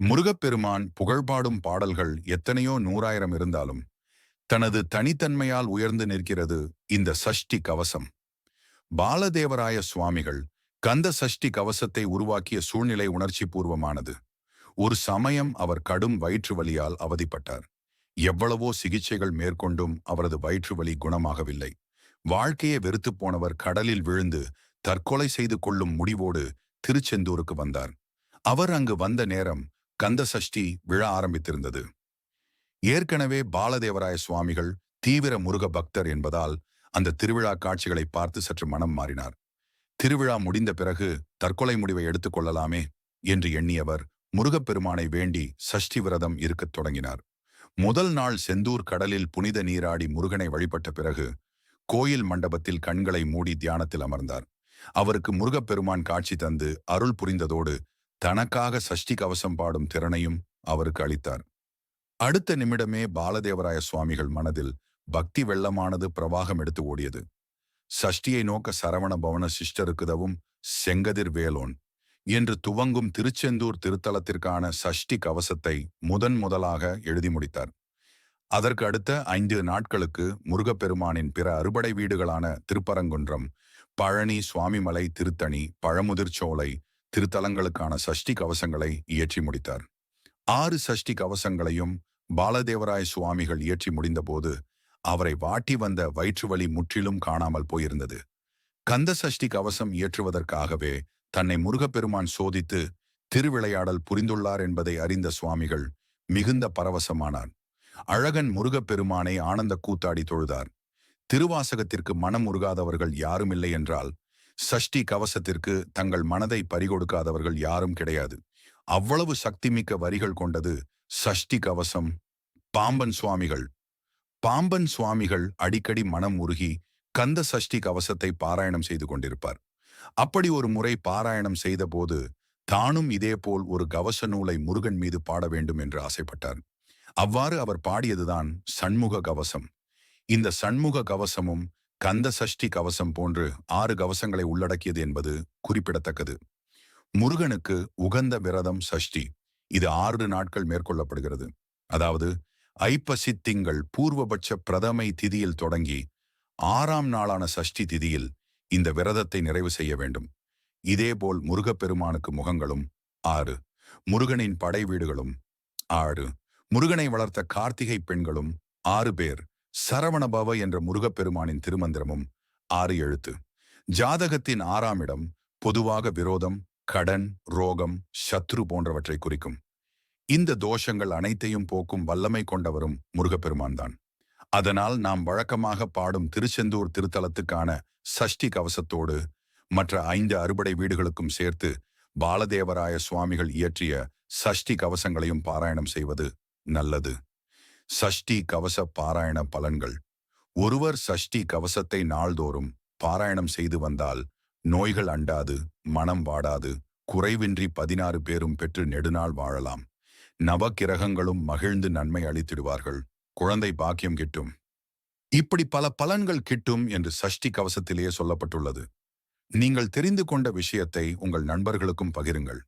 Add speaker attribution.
Speaker 1: முருகப்பெருமான் புகழ்பாடும் பாடல்கள் எத்தனையோ நூறாயிரம் இருந்தாலும் தனது தனித்தன்மையால் உயர்ந்து நிற்கிறது இந்த சஷ்டி கவசம். பாலதேவராய சுவாமிகள் கந்த சஷ்டி கவசத்தை உருவாக்கிய சூழ்நிலை உணர்ச்சி பூர்வமானது. ஒரு சமயம் அவர் கடும் வயிற்று வலியால் அவதிப்பட்டார். எவ்வளவோ சிகிச்சைகள் மேற்கொண்டும் அவரது வயிற்று வலி குணமாகவில்லை. வாழ்க்கையை வெறுத்து போனவர் கடலில் விழுந்து தற்கொலை செய்து கொள்ளும் முடிவோடு திருச்செந்தூருக்கு வந்தார். அவர் அங்கு வந்த நேரம் கந்த சஷ்டி விழ ஆரம்பித்திருந்தது. ஏற்கனவே பாலதேவராய சுவாமிகள் தீவிர முருக பக்தர் என்பதால் அந்த திருவிழா காட்சிகளை பார்த்து சற்று மனம் மாறினார். திருவிழா முடிந்த பிறகு தற்கொலை முடிவை எடுத்துக் கொள்ளலாமே என்று எண்ணியவர் முருகப்பெருமானை வேண்டி சஷ்டி விரதம் இருக்கத் தொடங்கினார். முதல் நாள் செந்தூர் கடலில் புனித நீராடி முருகனை வழிபட்ட பிறகு கோயில் மண்டபத்தில் கண்களை மூடி தியானத்தில் அமர்ந்தார். அவருக்கு முருகப்பெருமான் காட்சி தந்து அருள் புரிந்ததோடு தனக்காக சஷ்டி கவசம் பாடும் திறனையும் அவருக்கு அளித்தார். அடுத்த நிமிடமே பாலதேவராய சுவாமிகள் மனதில் பக்தி வெள்ளமானது பிரவாகம் எடுத்து ஓடியது. சஷ்டியை நோக்க சரவண பவன சிஷ்டருக்குதவும் செங்கதிர் வேலோன் என்று துவங்கும் திருச்செந்தூர் திருத்தலத்திற்கான சஷ்டி கவசத்தை முதன் முதலாக எழுதி முடித்தார். அதற்கு அடுத்த ஐந்து நாட்களுக்கு முருகப்பெருமானின் பிற அறுபடை வீடுகளான திருப்பரங்குன்றம் பழனி சுவாமிமலை திருத்தணி பழமுதிர்ச்சோலை திருத்தலங்களுக்கான சஷ்டி கவசங்களை இயற்றி முடித்தார். ஆறு சஷ்டி கவசங்களையும் பாலதேவராய சுவாமிகள் இயற்றி முடிந்தபோது அவரை வாட்டி வந்த வயிற்று வலி முற்றிலும் காணாமல் போயிருந்தது. கந்த சஷ்டி கவசம் இயற்றுவதற்காகவே தன்னை முருகப்பெருமான் சோதித்து திருவிளையாடல் புரிந்துள்ளார் என்பதை அறிந்த சுவாமிகள் மிகுந்த பரவசமானார். அழகன் முருகப்பெருமானை ஆனந்த கூத்தாடி தொழுதார். திருவாசகத்திற்கு மனம் உருகாதவர்கள் யாரும் இல்லை என்றால் சஷ்டி கவசத்திற்கு தங்கள் மனதை பறிகொடுக்காதவர்கள் யாரும் கிடையாது. அவ்வளவு சக்திமிக்க வரிகள் கொண்டது சஷ்டி கவசம். பாம்பன் சுவாமிகள். பாம்பன் சுவாமிகள் அடிக்கடி மனம் உருகி கந்த சஷ்டி கவசத்தை பாராயணம் செய்து கொண்டிருப்பார். அப்படி ஒரு முறை பாராயணம் செய்தபோது தானும் இதேபோல் ஒரு கவச நூலை முருகன் மீது பாட வேண்டும் என்று ஆசைப்பட்டார். அவ்வாறு அவர் பாடியதுதான் சண்முக கவசம். இந்த சண்முக கவசமும் கந்த சஷ்டி கவசம் போன்று ஆறு கவசங்களை உள்ளடக்கியது என்பது குறிப்பிடத்தக்கது. முருகனுக்கு உகந்த விரதம் சஷ்டி. இது ஆறு நாட்கள் மேற்கொள்ளப்படுகிறது. அதாவது ஐப்பசி திங்கள் பூர்வபட்ச பிரதமை திதியில் தொடங்கி ஆறாம் நாளான சஷ்டி திதியில் இந்த விரதத்தை நிறைவு செய்ய வேண்டும். இதேபோல் முருகப்பெருமானுக்கு முகங்களும் ஆறு. முருகனின் படை வீடுகளும் ஆறு. முருகனை வளர்த்த கார்த்திகை பெண்களும் ஆறு பேர். சரவணபவ என்ற முருகப்பெருமானின் திருமந்திரமும் ஆறு எழுத்து. ஜாதகத்தின் ஆறாம் இடம் பொதுவாக விரோதம் கடன் ரோகம் சத்ரு போன்றவற்றை குறிக்கும். இந்த தோஷங்கள் அனைத்தையும் போக்கும் வல்லமை கொண்டவரும் முருகப்பெருமான் தான் அதனால் நாம் வழக்கமாக பாடும் திருச்செந்தூர் திருத்தலத்துக்கான சஷ்டி கவசத்தோடு மற்ற ஐந்து அறுபடை வீடுகளுக்கும் சேர்த்து பாலதேவராய சுவாமிகள் இயற்றிய சஷ்டி கவசங்களையும் பாராயணம் செய்வது நல்லது. சஷ்டி கவச பாராயண பலன்கள். ஒருவர் சஷ்டி கவசத்தை நாள்தோறும் பாராயணம் செய்து வந்தால் நோய்கள் அண்டாது மனம் வாடாது குறைவின்றி பதினாறு பேரும் பெற்று நெடுநாள் வாழலாம். நவக்கிரகங்களும் மகிழ்ந்து நன்மை அளித்திடுவார்கள். குழந்தை பாக்கியம் கிட்டும். இப்படி பல பலன்கள் கிட்டும் என்று சஷ்டி கவசத்திலேயே சொல்லப்பட்டுள்ளது. நீங்கள் தெரிந்து கொண்ட விஷயத்தை உங்கள் நண்பர்களுக்கும் பகிருங்கள்.